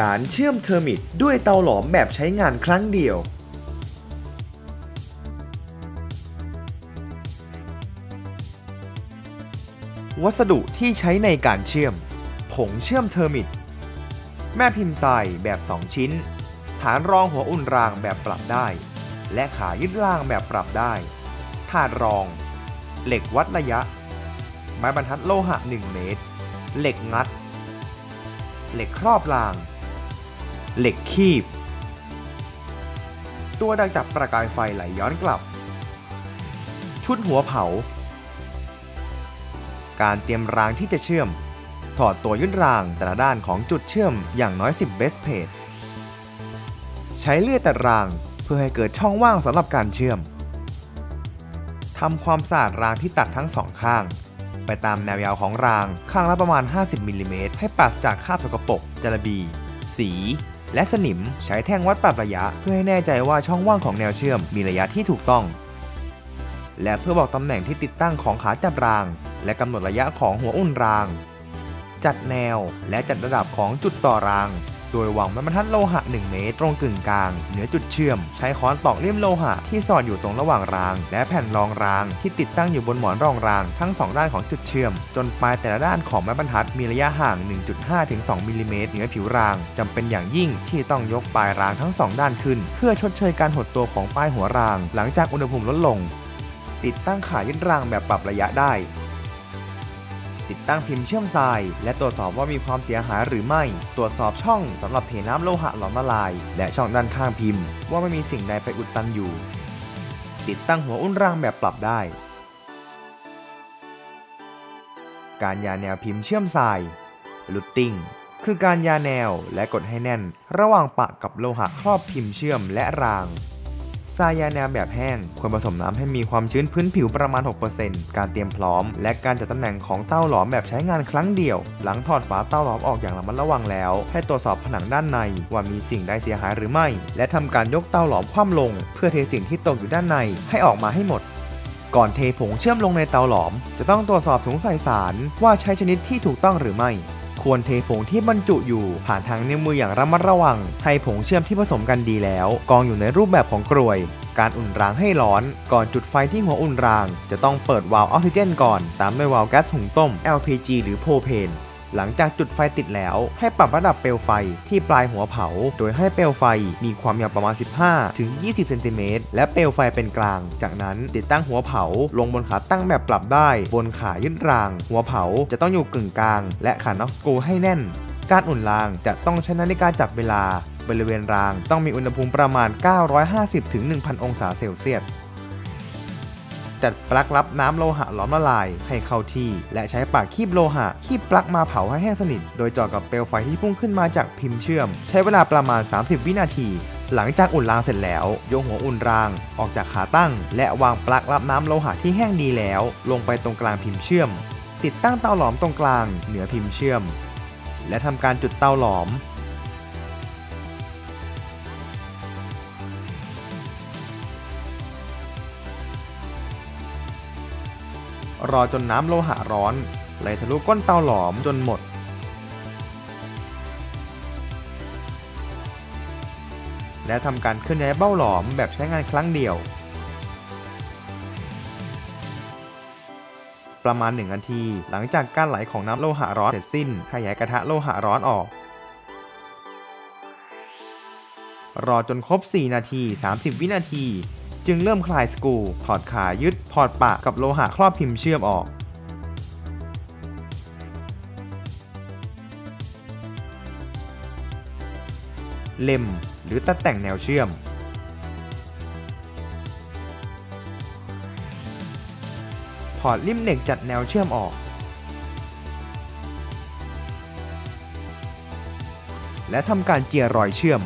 การเชื่อมเทอร์มิตด้วยเตาหลอมแบบใช้งานครั้งเดียว วัสดุที่ใช้ในการเชื่อม ผงเชื่อมเทอร์มิต แม่พิมพ์ทรายแบบ 2 ชิ้น ฐานรองหัวอุ่นรางแบบปรับได้ และขายึดรางแบบปรับได้ถาดรอง เหล็กวัดระยะ ไม้บรรทัดโลหะ 1 เมตร เหล็กงัด เหล็กครอบราง เหล็กคีบ ตัวดักจับประกายไฟไหลย้อนกลับ ชุดหัวเผา การเตรียมรางที่จะเชื่อม ถอดตัวยึดรางแต่ละด้านของจุดเชื่อมอย่างน้อย 10 เบสเพจใช้เลื่อยตัดรางเพื่อให้เกิดช่องว่างสำหรับการเชื่อมทำความสะอาดรางที่ตัดทั้งสองข้าง ไปตามแนวยาวของรางข้างละประมาณ 50มิลลิเมตรให้ปราศจากคราบสกปรกจระบี สี และสนิมใช้แท่งวัดปรับระยะ เพื่อให้แน่ใจว่าช่องว่างของแนวเชื่อมมีระยะที่ถูกต้อง และเพื่อบอกตำแหน่งที่ติดตั้งของขาจับราง และกำหนดระยะของหัวอุ่นราง จัดแนวและจัดระดับของจุดต่อราง โดยวางไม้บรรทัดโลหะ 1 เมตร ตรงกึ่งกลาง เหนือจุดเชื่อม ใช้ค้อนตอกเลี่ยมโลหะที่สอดอยู่ตรงระหว่างราง และแผ่นรองราง ที่ติดตั้งอยู่บนหมอนรองราง ทั้ง 2 ด้านของจุดเชื่อม จนปลายแต่ละด้านของไม้บรรทัดมีระยะห่าง 1.5ถึง2มิลลิเมตรเหนือผิวรางจำเป็นอย่างยิ่งที่ต้องยกปลายรางทั้ง 2 ด้านขึ้น เพื่อชดเชยการหดตัวของปลายหัวราง หลังจากอุณหภูมิลดลง ติดตั้งขายึดรางแบบปรับระยะได้ ติดตั้งพิมพ์เชื่อมทราย และตรวจสอบว่ามีความเสียหายหรือไม่ ตรวจสอบช่องสำหรับเทน้ำโลหะหลอมละลาย และช่องด้านข้างพิมพ์ ว่าไม่มีสิ่งใดไปอุดตันอยู่ ติดตั้งหัวอุ่นรางแบบปรับได้ การยาแนวพิมพ์เชื่อมทรายลูตติ้งคือการยาแนวและกดให้แน่น ระหว่างปะกับโลหะครอบพิมพ์เชื่อมและราง ทรายยาแนวแบบแห้ง ควรผสมน้ำให้มีความชื้นพื้นผิวประมาณ 6%การเตรียมพร้อม และการจัดตำแหน่งของเต้าหลอมแบบใช้งานครั้งเดียว หลังถอดฝาเต้าหลอมออกอย่างระมัดระวังแล้ว ให้ตรวจสอบผนังด้านในว่ามีสิ่งใดเสียหายหรือไม่ และทำการยกเต้าหลอมคว่ำลง เพื่อเทสิ่งที่ตกอยู่ด้านในให้ออกมาให้หมดก่อนเทผงเชื่อมลงในเตาหลอม จะต้องตรวจสอบถุงใส่สารว่าใช้ชนิดที่ถูกต้องหรือไม่ ควรเทผงที่บรรจุอยู่ผ่านทางนิ้วมืออย่างระมัดระวัง ให้ผงเชื่อมที่ผสมกันดีแล้ว กองอยู่ในรูปแบบของกรวย การอุ่นรางให้ร้อน ก่อนจุดไฟที่หัวอุ่นราง จะต้องเปิดวาล์วออกซิเจนก่อน ตามด้วยวาล์วแก๊สหุงต้ม LPG หรือโพเพน หลังจากจุดไฟติดแล้ว ให้ปรับระดับเปลวไฟที่ปลายหัวเผา โดยให้เปลวไฟมีความยาวประมาณ 15 ถึง 20 เซนติเมตร และเปลวไฟเป็นกลาง จากนั้นติดตั้งหัวเผา ลงบนขาตั้งแบบปรับได้ บนขายึดราง หัวเผาจะต้องอยู่กึ่งกลาง และขาน็อกสกรูให้แน่น การอุ่นรางจะต้องใช้นาฬิกาจับเวลา บริเวณรางต้องมีอุณหภูมิประมาณ 950-1,000 องศาเซลเซียส จัดปลั๊กรับน้ำโลหะหลอมละลายให้เข้าที่ และใช้ปากคีบโลหะคีบปลั๊กมาเผาให้แห้งสนิท โดยจ่อกับเปลวไฟที่พุ่งขึ้นมาจากพิมพ์เชื่อม ใช้เวลาประมาณ 30 วินาที หลังจากอุ่นรางเสร็จแล้วยกหัวอุ่นราง ออกจากขาตั้ง และวางปลั๊กรับน้ำโลหะที่แห้งดีแล้ว ลงไปตรงกลางพิมพ์เชื่อม ติดตั้งเตาหลอมตรงกลางเหนือพิมพ์เชื่อม และทำการจุดเตาหลอม รอจนน้ำโลหะร้อนไหลทะลุก้นเตาหลอมจนหมด และทำการเคลื่อนย้ายเบ้าหลอมแบบใช้งานครั้งเดียว ประมาณ 1 นาที หลังจากการไหลของน้ำโลหะร้อนเสร็จสิ้นให้ย้ายกระทะโลหะร้อนออก รอจนครบ 4 นาที 30 วินาที จึงเริ่มคลายสกูถอดขายึดถอดปะกับโลหะครอบพิมพ์เชื่อมออก เล็มหรือตัดแต่งแนวเชื่อมถอดริมเหล็กจัดแนวเชื่อมออกและทำการเจียรอยเชื่อม